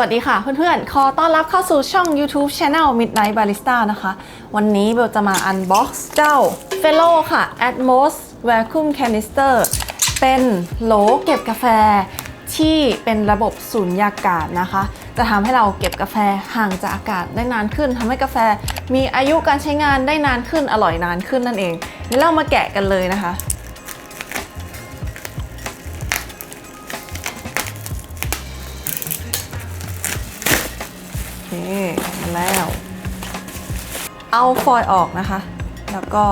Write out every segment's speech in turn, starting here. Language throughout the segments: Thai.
วัสดีค่ะเพื่อนๆ ขอต้อนรับเข้าสู่ช่อง YouTube Channel Midnight Barista นะคะ วันนี้เบลจะมา unbox เจ้า Fellow ค่ะ Atmos Vacuum Canister เป็นโหลเก็บกาแฟที่เป็นระบบสูญญากาศนะคะ จะทำให้เราเก็บกาแฟห่างจากอากาศได้นานขึ้นทำให้กาแฟมีอายุการใช้งานได้นานขึ้นอร่อยนานขึ้นนั่นเองเดี๋ยวเรามาแกะกันเลยนะคะ แล้ว เอาฟอยล์ออกนะคะ แล้วก็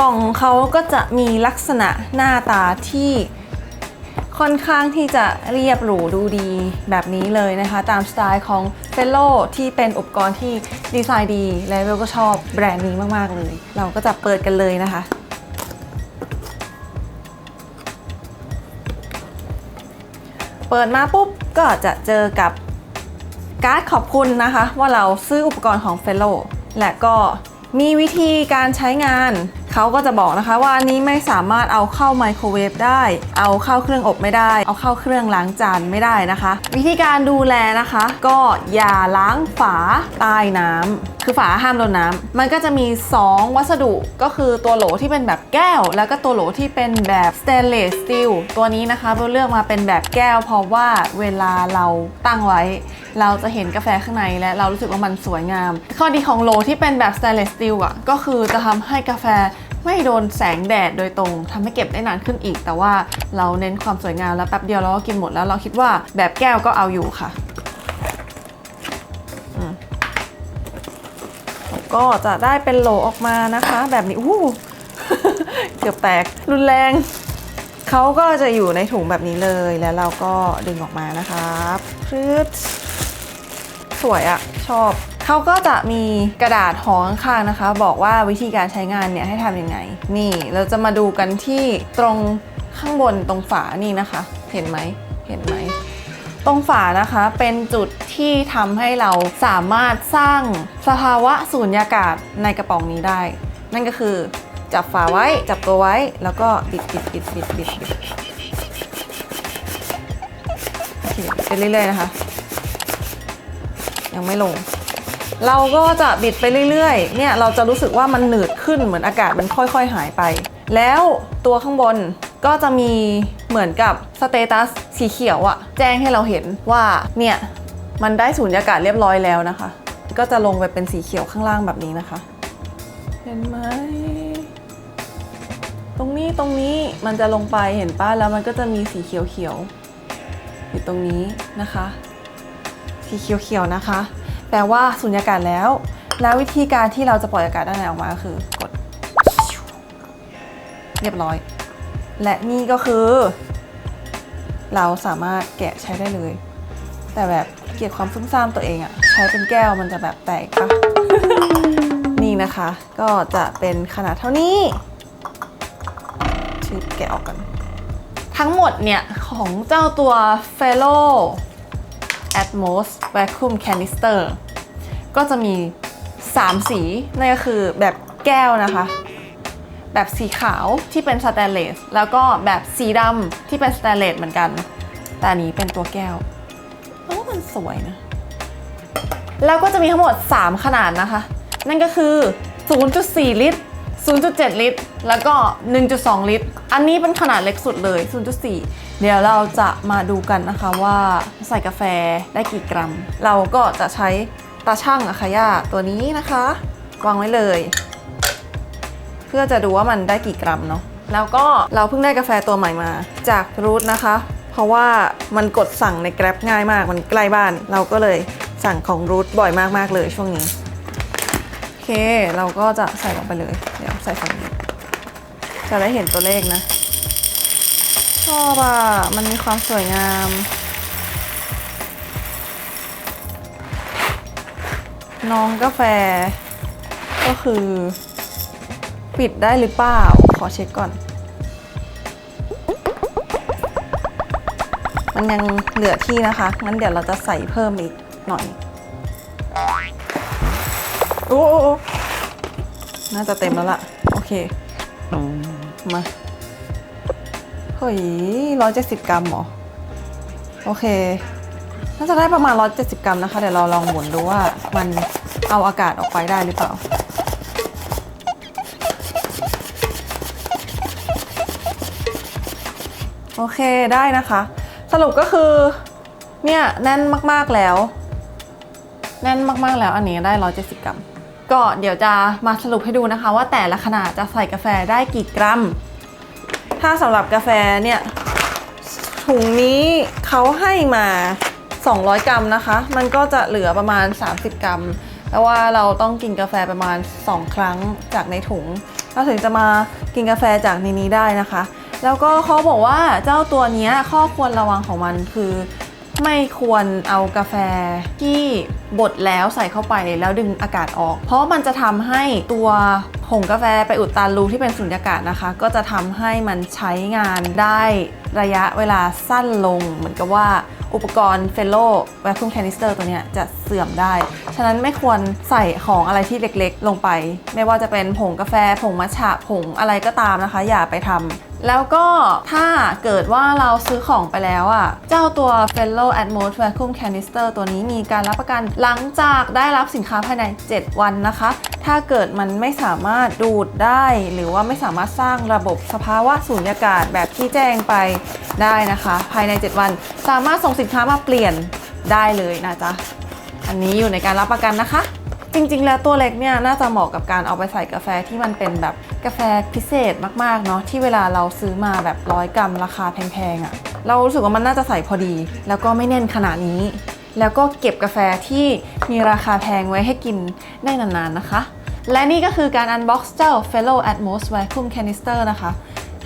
กล่องเขาก็จะมีลักษณะหน้าตาที่ค่อนข้างที่จะเรียบหรูดูดีแบบนี้เลยนะคะ ตามสไตล์ของเฟลโลที่เป็นอุปกรณ์ที่ดีไซน์ดี และเบลก็ชอบแบรนด์นี้มาก ๆ เลย เราก็จะเปิดกันเลยนะคะ เปิดมาปุ๊บก็จะเจอกับ การ์ดขอบคุณนะคะ ว่าเราซื้ออุปกรณ์ของ f e l l o w และก็มีวิธีการใช้งาน เขาก็จะบอกนะคะว่าอันนี้ไม่สามารถเอาเข้าไมโครเวฟได้ เอาเข้าเครื่องอบไม่ได้ เอาเข้าเครื่องล้างจานไม่ได้นะคะ วิธีการดูแลนะคะ ก็อย่าล้างฝาใต้น้ำคือฝาห้ามโดนน้ำมันก็จะมี 2 วัสดุก็คือตัวโหลที่เป็นแบบแก้ว แล้วก็ตัวโหลที่เป็นแบบสเตนเลสสตีลตัวนี้นะคะเบลเลือกมาเป็นแบบแก้ว เพราะว่าเวลาเราตั้งไว้ เราจะเห็นกาแฟข้างในและเรารู้สึกว่ามันสวยงาม ข้อดีของโลที่เป็นแบบ stainless steel อะก็คือจะทำให้กาแฟไม่โดนแสงแดดโดยตรงทำให้เก็บได้นานขึ้นอีก แต่ว่าเราเน้นความสวยงามแล้วแป๊บเดียวเราก็กินหมดแล้วเราคิดว่าแบบแก้วก็เอาอยู่ค่ะอืมก็จะได้เป็นโหลออกมานะคะ แบบนี้อู้เกือบแตกรุนแรง เขาก็จะอยู่ในถุงแบบนี้เลยแล้วเราก็ดึงออกมานะคะพืดสวยอะชอบ เขาก็จะมีกระดาษห่อข้างๆนะคะ บอกว่าวิธีการใช้งานเนี่ยให้ทำยังไง นี่เราจะมาดูกันที่ตรงข้างบนตรงฝานี่นะคะ เห็นไหมเห็นไหมตรงฝานะคะเป็นจุดที่ทำให้เราสามารถสร้างสภาวะสูญญากาศในกระป๋องนี้ได้ นั่นก็คือ จับฝาไว้จับตัวไว้แล้วก็บิดบิดบิดบิดบิดบิดเคไปเรื่อยๆนะคะ ยังไม่ลง เราก็จะบิดไปเรื่อยๆ เนี่ยเราจะรู้สึกว่ามันหนืดขึ้นเหมือนอากาศมันค่อยๆหายไป แล้วตัวข้างบนก็จะมีเหมือนกับสเตตัสสีเขียวอะแจ้งให้เราเห็นว่าเนี่ยมันได้สูญญากาศเรียบร้อยแล้วนะคะ ก็จะลงไปเป็นสีเขียวข้างล่างแบบนี้นะคะ เห็นไหม รงนี้ตรงนี้มันจะลงไปเห็นป้าแล้วมันก็จะมีสีเขียวๆอยู่ตรงนี้นะคะ สีเขียวๆนะคะ แปลว่าสุญญากาศแล้ว แล้ววิธีการที่เราจะปล่อยอากาศด้านในออกมาก็คือกด เรียบร้อย และนี่ก็คือ เราสามารถแกะใช้ได้เลย แต่แบบเกลียดความซุ่มซ่ามตัวเองอะใช้เป็นแก้วมันจะแบบแตกปะนี่นะคะ ก็จะเป็นขนาดเท่านี้ ชืบแกะออกกัน ทั้งหมดเนี่ย ของเจ้าตัว f e l l o w Atmos Vacuum Canister ก็จะมี 3 สีนั่นก็คือแบบแก้วนะคะ แบบสีขาวที่เป็นสแตนเลส แล้วก็แบบสีดำที่เป็นสแตนเลสเหมือนกัน แต่อันนี้เป็นตัวแก้วเพราะว่ามันสวยนะ แล้วก็จะมีทั้งหมด 3 ขนาดนะคะ นั่นก็คือ 0.4 ลิตร 0.7 ลิตร แล้วก็ 1.2 ลิตร อันนี้เป็นขนาดเล็กสุดเลย 0.4 เดี๋ยวเราจะมาดูกันนะคะว่าใส่กาแฟได้กี่กรัม เราก็จะใช้ตาช่างอะคาย่าตัวนี้นะคะวางไว้เลย เพื่อจะดูว่ามันได้กี่กรัมเนาะแล้วก็เราเพิ่งได้กาแฟตัวใหม่มา จากรูทนะคะ เพราะว่ามันกดสั่งใน Grab ง่ายมากมันใกล้บ้าน เราก็เลยสั่งของรูทบ่อยมากๆเลยช่วงนี้โอเค เราก็จะใส่ลงไปเลย เดี๋ยว ใส่ฝั่งนี้จะได้เห็นตัวเลขนะ ชอบอะ มันมีความสวยงามน้องกาแฟ ก็คือ ปิดได้หรือเปล่า ขอเช็คก่อน มันยังเหลือที่นะคะ งั้นเดี๋ยวเราจะใส่เพิ่มอีกหน่อย โอ้โอ้โอ้ น่าจะเต็มแล้วล่ะ โอเค มา เฮ้ยร้อยเจ็ดสิบกรัมเหรอ โอเค น่าจะได้ประมาณ170กรัมนะคะ เดี๋ยวเราลองหมุนดูว่ามันเอาอากาศออกไปได้หรือเปล่า โอเคได้นะคะ สรุปก็คือ เนี่ย แน่นมากๆแล้ว แน่นมากๆแล้วอันนี้ได้170กรัม ก็เดี๋ยวจะมาสรุปให้ดูนะคะ ว่าแต่ละขนาดจะใส่กาแฟได้กี่กรัม ถ้าสำหรับกาแฟเนี่ยถุงนี้เขาให้มา 200 กรัมนะคะ มันก็จะเหลือประมาณ 30 กรัมแต่ว่าเราต้องกินกาแฟประมาณ 2 ครั้งจากในถุงเราถึงจะมากินกาแฟจากในนี้ได้นะคะ แล้วก็เขาบอกว่าเจ้าตัวนี้ข้อควรระวังของมันคือ ไม่ควรเอากาแฟที่บดแล้วใส่เข้าไปแล้วดึงอากาศออก เพราะมันจะทำให้ตัวผงกาแฟไปอุดตันรูที่เป็นสุญญากาศนะคะ ก็จะทำให้มันใช้งานได้ ระยะเวลาสั้นลง เหมือนกับว่าอุปกรณ์เฟลโลแวคคูมแคนิสเตอร์ตัวนี้จะเสื่อมได้ ฉะนั้นไม่ควรใส่ของอะไรที่เล็กๆ ลงไป ไม่ว่าจะเป็นผงกาแฟ ผงมัทฉะผงอะไรก็ตามนะคะ อย่าไปทำแล้วก็ถ้าเกิดว่าเราซื้อของไปแล้วอะ เจ้าตัว Fellow Atmos Vacuum Canister ตัวนี้มีการรับประกันหลังจากได้รับสินค้าภายใน 7 วันนะคะ ถ้าเกิดมันไม่สามารถดูดได้ หรือว่าไม่สามารถสร้างระบบสภาวะสูญญากาศแบบที่แจ้งไปได้นะคะ ภายใน 7 วัน สามารถส่งสินค้ามาเปลี่ยนได้เลยนะจ๊ะ อันนี้อยู่ในการรับประกันนะคะ จริงๆ แล้วตัวเล็กเนี่ยน่าจะเหมาะกับการเอาไปใส่กาแฟที่มันเป็นแบบกาแฟพิเศษมากๆเนาะที่เวลาเราซื้อมาแบบร้อยกรัมราคาแพงๆอะ่ะเรารู้สึกว่ามันน่าจะใส่พอดี แล้วก็ไม่แน่นขนาดนี้ แล้วก็เก็บกาแฟที่มีราคาแพงไว้ให้กินได้นานๆนะคะ และนี่ก็คือการ unbox เจ้า Fellow Atmos Vacuum Canister นะคะ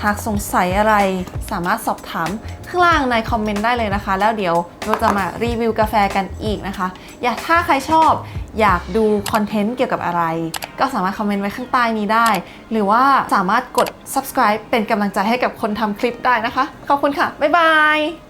หากสงสัยอะไรสามารถสอบถามข้างล่างในคอมเมนต์ได้เลยนะคะ แล้วเดี๋ยวเราจะมารีวิวกาแฟกันอีกนะคะ อยากถ้าใครชอบอยากดูคอนเทนต์เกี่ยวกับอะไร ก็สามารถคอมเมนต์ไว้ข้างใต้นี้ได้ หรือว่าสามารถกด subscribe เป็นกำลังใจให้กับคนทำคลิปได้นะคะ ขอบคุณค่ะ บ๊ายบาย